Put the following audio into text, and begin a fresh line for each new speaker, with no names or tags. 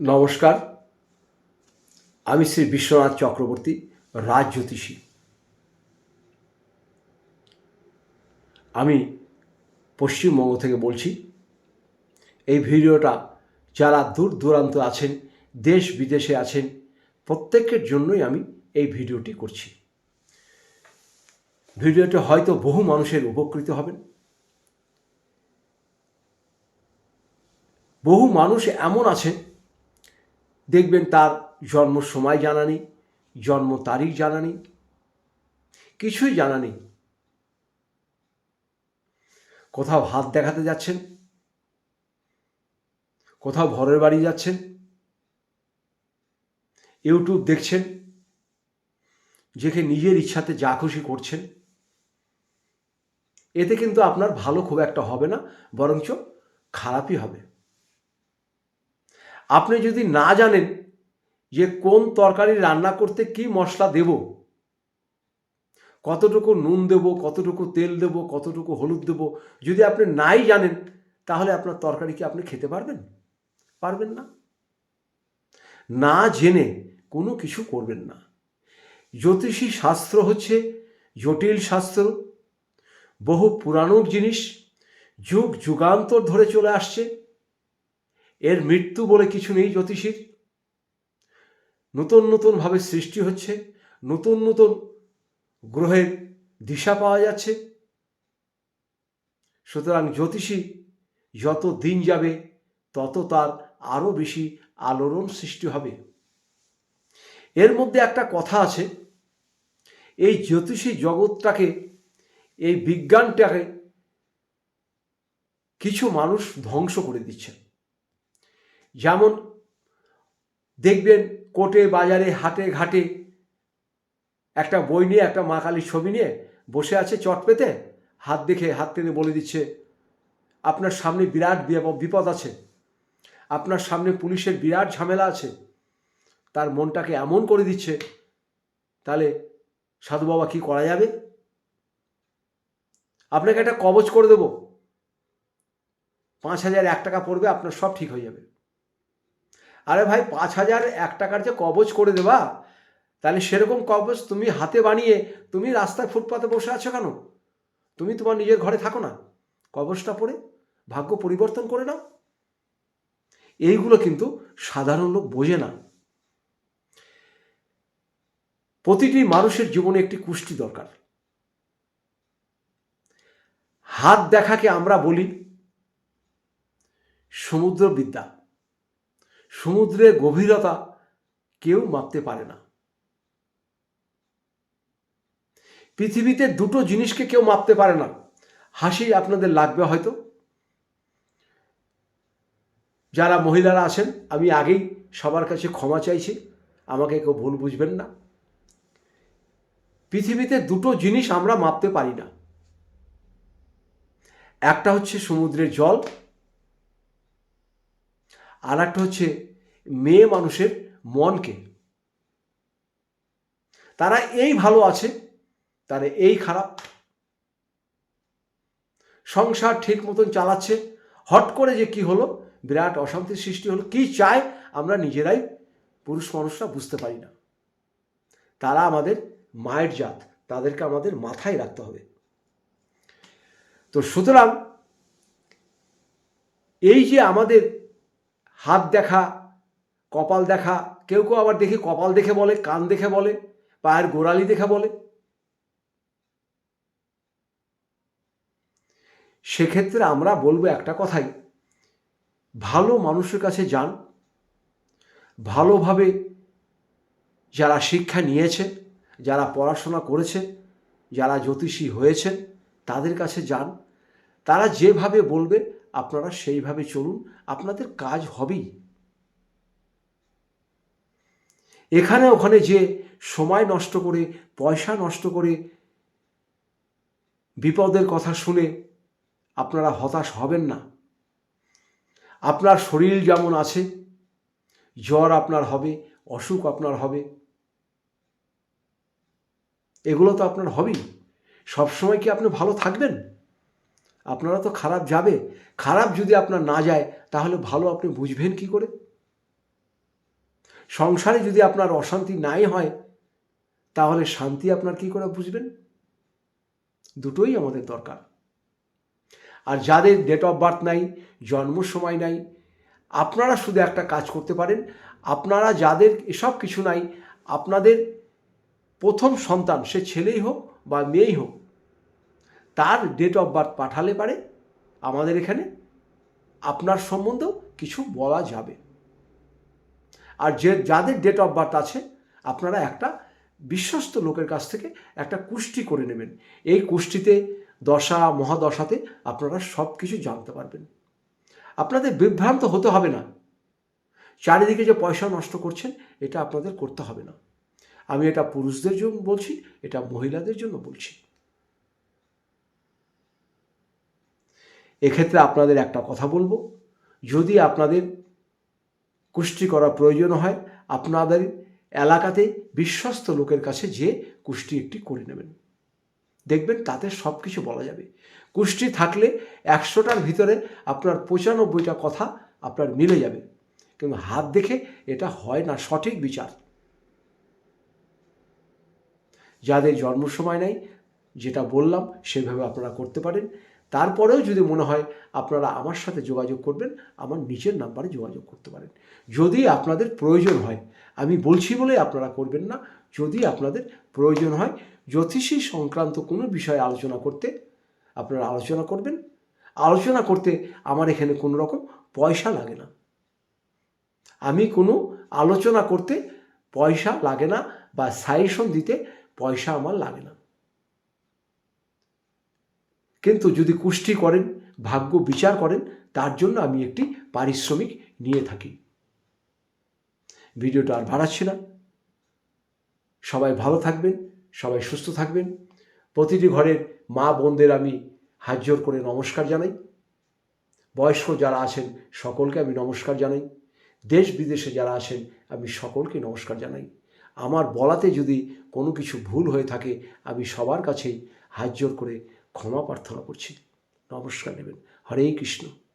নমস্কার। আমি শ্রী বিশ্বনাথ চক্রবর্তী রাজ জ্যোতিষী আমি পশ্চিমবঙ্গ থেকে বলছি, এই ভিডিওটা যারা দূর দূরান্ত আছেন, দেশ বিদেশে আছেন, প্রত্যেকের জন্যই আমি এই ভিডিওটি করছি। ভিডিওটি হয়তো বহু মানুষের উপকৃত হবেন। বহু মানুষ এমন আছে দেখবেন তার জন্ম সময় জানা নেই, জন্ম তারিখ জানা নেই, কিছুই জানা নেই। কোথাও হাত দেখাতে যাচ্ছেন, কোথাও ঘরের বাড়ি যাচ্ছেন, ইউটিউব দেখছেন যেকে নিজের ইচ্ছাতে যা খুশি করছেন, এতে কিন্তু আপনার ভালো খুব একটা হবে না, বরঞ্চ খারাপই হবে। আপনি যদি না জানেন যে কোন তরকারি রান্না করতে কি মশলা দেব, কতটুকু নুন দেব, কতটুকু তেল দেব, কতটুকু হলুদ দেব, যদি আপনি নাই জানেন, তাহলে আপনার তরকারি কি আপনি খেতে পারবেন? পারবেন না। না জেনে কোনো কিছু করবেন না। জ্যোতিষী শাস্ত্র হচ্ছে জটিল শাস্ত্র, বহু পুরানো জিনিস যুগ যুগান্তর ধরে চলে আসছে। এর মৃত্যু বলে কিছু নেই জ্যোতিষীর। নতুন নতুনভাবে সৃষ্টি হচ্ছে, নতুন নতুন গ্রহের দিশা পাওয়া যাচ্ছে। সুতরাং জ্যোতিষী যত দিন যাবে, তত তার আরও বেশি আলোড়ন সৃষ্টি হবে। এর মধ্যে একটা কথা আছে, এই জ্যোতিষী জগৎটাকে, এই বিজ্ঞানটাকে কিছু মানুষ ধ্বংস করে দিচ্ছে। যেমন দেখবেন কোর্টে, বাজারে, হাটে, ঘাটে একটা বই নিয়ে, একটা মা কালীর ছবি নিয়ে বসে আছে চট পেতে, হাত দেখে, হাত টেনে বলে দিচ্ছে, আপনার সামনে বিরাট বিপদ আছে, আপনার সামনে পুলিশের বিরাট ঝামেলা আছে, তার মনটাকে এমন করে দিচ্ছে, তাহলে সাধু বাবা কি করা যাবে? আপনাকে একটা কবচ করে দেব, পাঁচ হাজার, এক টাকা পড়বে, আপনার সব ঠিক হয়ে যাবে। আরে ভাই, পাঁচ হাজার এক টাকার যে কবচ করে দেবা, তাহলে সেরকম কবচ তুমি হাতে বানিয়ে, তুমি রাস্তায় ফুটপাতে বসে আছো কেন? তুমি তোমার নিজের ঘরে থাকো না। কবচটা পরে ভাগ্য পরিবর্তন করে নাও। এইগুলো কিন্তু সাধারণ লোক বোঝে না। প্রতিটি মানুষের জীবনে একটি কুষ্টি দরকার। হাত দেখাকে আমরা বলি সমুদ্র বিদ্যা সমুদ্রের গভীরতা কেউ মাপতে পারে না। পৃথিবীতে দুটো জিনিসকে কেউ মাপতে পারে না। হাসি আপনাদের লাগবে হয়তো। যারা মহিলারা আছেন, আমি আগেই সবার কাছে ক্ষমা চাইছি। আমাকে কেউ ভুল বুঝবেন না। পৃথিবীতে দুটো জিনিস আমরা মাপতে পারি না। একটা হচ্ছে সমুদ্রের জল আর একটা হচ্ছে মেয়ে মানুষের মনকে। তারা এই ভালো আছে, তারা এই খারাপ। সংসার ঠিক মতন চালাচ্ছে, হট করে যে কি হলো, বিরাট অশান্তির সৃষ্টি হলো, কি চায় আমরা নিজেরাই পুরুষ মানুষরা বুঝতে পারি না। তারা আমাদের মায়ের জাত, তাদেরকে আমাদের মাথায় রাখতে হবে। তো সুতরাং এই যে আমাদের হাত দেখা, কপাল দেখা, কেউ কেউ আবার দেখি কপাল দেখে বলে, কান দেখে বলে, পায়ের গোড়ালি দেখে বলে। সেক্ষেত্রে আমরা বলব একটা কথাই, ভালো মানুষের কাছে যান, ভালোভাবে যারা শিক্ষা নিয়েছে, যারা পড়াশোনা করেছে, যারা জ্যোতিষী হয়েছে, তাদের কাছে যান। তারা যেভাবে বলবে আপনারা সেইভাবে চলুন, আপনাদের কাজ হবেই। এখানে ওখানে যে সময় নষ্ট করে, পয়সা নষ্ট করে বিপদের কথা শুনে আপনারা হতাশ হবেন না। আপনার শরীর যেমন আছে, জ্বর আপনার হবে, অসুখ আপনার হবে। এগুলো তো আপনার হবেই। সবসময় কি আপনি ভালো থাকবেন? আপনারা তো খারাপ যাবে। খারাপ যদি আপনার না যায়, তাহলে ভালো আপনি বুঝবেন কি করে? সংসারে যদি আপনার অশান্তি নাই হয়, তাহলে শান্তি আপনার কি করে বুঝবেন? দুটোই আমাদের দরকার। আর যাদের ডেট অফ বার্থ নাই, জন্ম সময় নাই, আপনারা শুধু একটা কাজ করতে পারেন। আপনারা যাদের এসব কিছু নাই, আপনাদের প্রথম সন্তান, সে ছেলেই হোক বা মেয়েই হোক তার ডেট অফ বার্থ পাঠালে পারে, আমাদের এখানে আপনার সম্বন্ধেও কিছু বলা যাবে। আর যে, যাদের ডেট অফ বার্থ আছে, আপনারা একটা বিশ্বস্ত লোকের কাছ থেকে একটা কুষ্টি করে নেবেন। এই কুষ্টিতে, দশা, মহাদশাতে আপনারা সব কিছু জানতে পারবেন। আপনাদের বিভ্রান্ত হতে হবে না। চারিদিকে যে পয়সা নষ্ট করছেন, এটা আপনাদের করতে হবে না। আমি এটা পুরুষদের জন্য বলছি, এটা মহিলাদের জন্য বলছি। এক্ষেত্রে আপনাদের একটা কথা বলব। যদি আপনাদের কুষ্টি করা প্রয়োজন হয়, আপনাদের এলাকাতে বিশ্বস্ত লোকের কাছে যে কুষ্টি একটি করে নেবেন। দেখবেন তাতে সব কিছু বলা যাবে। কুষ্টি থাকলে একশোটার ভিতরে আপনার পঁচানব্বইটা কথা আপনার মিলে যাবে। কিন্তু হাত দেখে এটা হয় না, সঠিক বিচার। যাদের জন্ম সময় নেই, যেটা বললাম, সেভাবে আপনারা করতে পারেন। তারপরেও যদি মনে হয় আপনারা আমার সাথে যোগাযোগ করবেন, আমার নিজের নাম্বারে যোগাযোগ করতে পারেন। যদি আপনাদের প্রয়োজন হয়, আমি বলছি বলে আপনারা করবেন না, যদি আপনাদের প্রয়োজন হয় জ্যোতিষী সংক্রান্ত কোনো বিষয়ে আলোচনা করতে, আপনারা আলোচনা করবেন। আলোচনা করতে আমার এখানে কোনো রকম পয়সা লাগে না। আমি কোনো আলোচনা করতে পয়সা লাগে না বা সাজেশন দিতে পয়সা আমার লাগে না। কিন্তু যদি কুষ্টি করেন, ভাগ্য বিচার করেন, তার জন্য আমি একটি পারিশ্রমিক নিয়ে থাকি। ভিডিওটা আর বাড়াচ্ছি না। সবাই ভালো থাকবেন, সবাই সুস্থ থাকবেন। প্রতিটি ঘরের মা বোনদের আমি হাত জোর করে নমস্কার জানাই। বয়স্ক যারা আছেন, সকলকে আমি নমস্কার জানাই। দেশ বিদেশে যারা আছেন, আমি সকলকে নমস্কার জানাই। আমার বলাতে যদি কোনো কিছু ভুল হয়ে থাকে, আমি সবার কাছেই হাত জোর করে ক্ষমা প্রার্থনা করছি। নমস্কার নেবেন। হরে কৃষ্ণ।